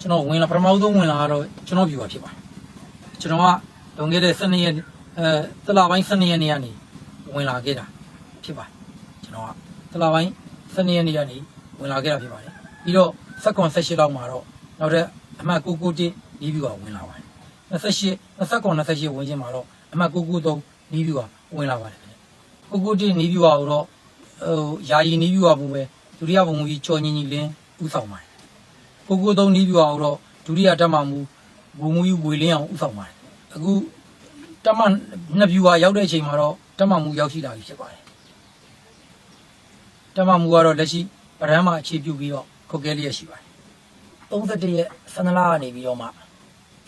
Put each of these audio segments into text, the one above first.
ကျွန်တော်ဝင်လာပထမဆုံးဝင်လာတော့ကျွန်တော် viewer ဖြစ်ပါတယ်ကျွန်တော်ကလွန်ခဲ့တဲ့12ရက်အဲတလပိုင်း12ရက်နေ့ကနေဝင်လာခဲ့တာဖြစ်ပါတယ်ကျွန်တော်ကတလပိုင်း12ရက်နေ့ကနေဝင်လာခဲ့တာဖြစ်ပါတယ်ပြီးတော့စက္ကွန်18လောက်မှာတော့နောက်တဲ့အမှတ်991ဒီ viewer ဝင်လာပါတယ်28 29 28ဝင်ချင်းမှာတော့အမှတ်993ဒီ viewer ဝင်လာပါတယ်ကိုကိုတင်နီးပြပါတော့ဟိုယာယီနီးပြပါဘူးပဲဒုတိယဘုံကြီးချော်ညင်ကြီးလင်းဥဆောင်ပါတယ် ကိုကိုသုံးနီးပြပါတော့ဒုတိယတက်မှမူဘုံမူကြီးဝေလင်းအောင်ဥဆောင်ပါတယ်အခုတက်မှနှစ်ပြူဟာရောက်တဲ့အချိန်မှာတော့တက်မှမူရောက်ရှိလာပြီဖြစ်ပါတယ်တက်မှမူကတော့လက်ရှိဗရမ်းမှာအခြေပြုပြီးတော့ခုတ်ကဲလျက်ရှိပါတယ်31ရက်12လကနေပြီးတော့မှ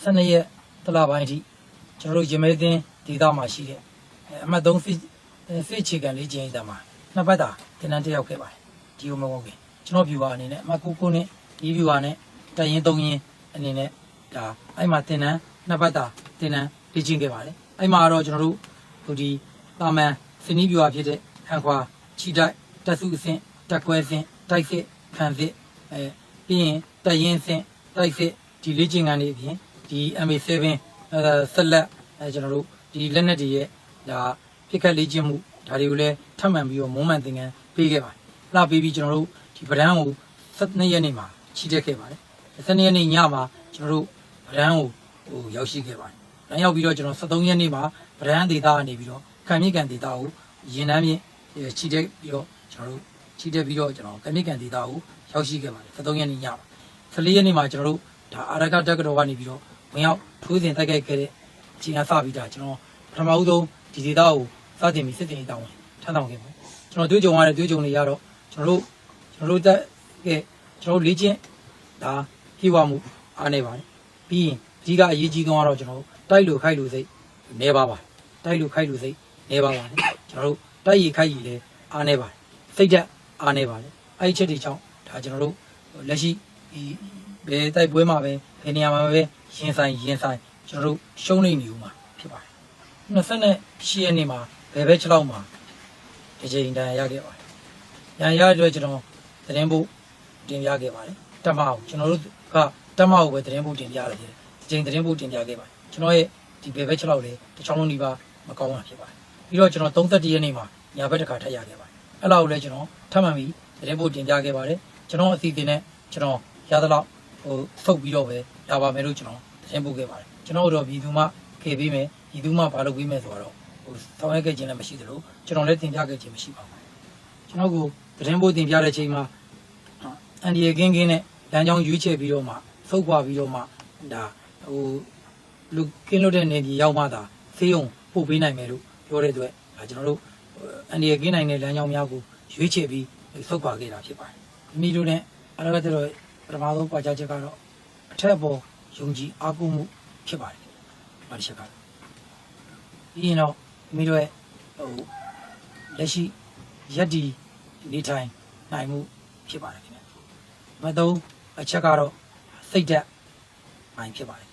12ရက်တလပိုင်းအထိကျွန်တော်တို့ရမဲသင်းဒေသမှာရှိတဲ့အမှတ်3စစ်စစ်ချေကန်လေးကျင်းတာမှာနှစ်ပတ်တာတင်တန်းတက်ရောက်ခဲ့ပါတယ်ဒီလိုမဟုတ်ဘူးကျွန်တော် viewer အနေနဲ့အမှတ်9ကိုနဲ့ ဒီ viewer နဲ့တရင်3ရင်အနေနဲ့ဒါအဲ့မှာတင်တန်းနှစ်ပတ်တာတင်တန်းလေ့ကျင့်ခဲ့ပါတယ်အဲ့မှာတော့ကျွန်တော်တို့ဟိုဒီတာမန်စနီး viewer ဖြစ်တဲ့ဟန်ခွာချီတိုက်တက်စုအဆင့်တက်ခွဲအဆင့်တိုက်စစ်ခံစစ်အဲပြီးရင်တရင်အဆင့်တိုက်စစ်ဒီလေ့ကျင့်ခန်းလေးအပြင်ဒီ MA7 အဲဆက်လက်အဲကျွန်တော်တို့ဒီလက်နက်တွေရဲ့ဒါပြစ်ခတ်လေ့ကျင့်မှုဒါတွေကိုလည်းထပ်မံပြီးတော့မုံမှန်သင်ခန်းပေးခဲ့ပါတယ်။လှပေးပြီးကျွန်တော်တို့ဒီဗဒန်းကို12ရက်နေ့မှာ ချီတက်ခဲ့ပါတယ်။12ရက်နေ့ညမှာကျွန်တော်တို့ဗဒန်းကိုဟိုရောက်ရှိခဲ့ပါတယ်။ဗဒန်းရောက်ပြီးတော့ကျွန်တော်73ရက်နေ့မှာဗဒန်းဒေတာကနေပြီးတော့ခံမြင့်ကန်ဒေတာကိုရင်နှမ်းမြင့်ချီတက်ပြီးတော့ကျွန်တော်တို့ချီတက်ပြီးတော့ကျွန်တော်ခံမြင့်ကန်ဒေတာကိုရောက်ရှိခဲ့ပါတယ်73ရက်နေ့ညမှာ14ရက်နေ့မှာကျွန်တော်တို့ဒါအာရကတက္ကသိုလ်ကနေပြီးတော့ဝင်ရောက်ထိုးစဉ်တိုက်ခိုက်ခဲ့တဲ့ခြေနှစပြီးတာကျွန်တော်ပထမဦးဆုံးဒီဒေတာကိုစတင်ပြီးစစ်တင်တောင်းဝင်ထမ်းဆောင်ခဲ့ပါတယ်ကျွန်တော်တွေ့ကြုံရတဲ့တွေ့ကြုံတွေရတော့ကျွန်တော်တို့ကျွန်တော်တို့တက်က ကျွန်တော်တို့လေ့ကျင့်ဒါဖြည့်ဝမှုအားနေပါတယ်ပြီးရင်အကြီးကအရေးကြီးဆုံးကတော့ကျွန်တော်တို့တိုက်လို့ခိုက်လို့စိတ်နေပါပါတိုက်လို့ခိုက်လို့စိတ်နေပါပါတယ်ကျွန်တော်တို့တိုက်ရခိုက်ရလည်းအားနေပါတယ်စိတ်ဓာတ်အားနေပါတယ်အဲ့ဒီချက်တွေကြောင့်ဒါကျွန်တော်တို့လက်ရှိဒီဘယ်တိုက်ပွဲမှာပဲဘယ်နေရာမှာပဲရင်ဆိုင်ရင်ဆိုင်ကျွန်တော်တို့ရှုံးနေနေဦးမှာဖြစ်ပါတယ်28ရက်နေ့မှာဘယ်ဘက်6လောက်မှာဒီချိန်တန်ရခဲ့ပါတယ်။ရန်ရတဲ့ကျွန်တော်သတင်းဖို့ တင်ပြခဲ့ပါတယ်။တက်မအောင်ကျွန်တော်တို့ကတက်မအောင်ပဲသတင်းဖို့တင်ပြရတယ်ဒီချိန်သတင်းဖို့တင်ပြခဲ့ပါတယ်။ကျွန်တော်ရဲ့ဒီဘယ်ဘက်6လောက်လဲတချောင်းလုံးဒီပါမကောင်းတာဖြစ်ပါတယ်။ပြီးတော့ကျွန်တော်31ရက်နေ့မှာညာဘက်တစ်ခါထပ်ရခဲ့ပါတယ်။အဲ့လောက်လည်းကျွန်တော်ထပ်မှန်ပြီးသတင်းဖို့တင်ပြခဲ့ပါတယ်။ကျွန်တော်အစီအစဉ်နဲ့ကျွန်တော်ရသလောက်ဟိုဆုတ်ပြီးတော့ပဲလာပါမယ်လို့ကျွန်တော်သတင်းပို့ခဲ့ပါတယ်ကျွန်တော်တို့ပြည်သူမှခေပေးမယ်ပြည်သူမှဘာလုပ်ပေးမယ်ဆိုတော့ဟိုဆောင်ရွက်ခဲ့ခြင်းလည်းမရှိသလိုကျွန်တော်လည်းတင်ပြခဲ့ခြင်းမရှိပါဘူးကျွန်တော်ကသတင်းပို့တင်ပြတဲ့ချိန်မှာ အန်ဒီယေကင်းကင်းနဲ့လမ်းကြောင်းရွေးချယ်ပြီးတော့မှဆုတ်ခွာပြီးတော့မှဒါဟိုလူကင်းလို့တဲ့နေကြီးရောက်မှသာဖေးုံပို့ပေးနိုင်မယ်လို့ပြောတဲ့အတွက်ဒါကျွန်တော်တို့အန်ဒီယေကင်းနိုင်တဲ့လမ်းကြောင်းများကိုရွေးချယ်ပြီးဆုတ်ခွာခဲ့တာဖြစ်ပါတယ်မိတို့နဲ့အရကတတော်ပထမဆုံးပွားကြချက်ကတော့အထက်ပေါ်ယုံကြည်အားကိုးမှုဖြစ်ပါတယ်။ဘာတစ်ချက်ကတော့ပြီးရင်တော့မိတို့ရဲ့ဟိုလက်ရှိရက်ဒီနေထိုင်နိုင်မှုဖြစ်ပါတယ်ခင်ဗျာ။ မသုံးအချက်ကတော့စိတ်ဓာတ်နိုင်ဖြစ်ပါတယ်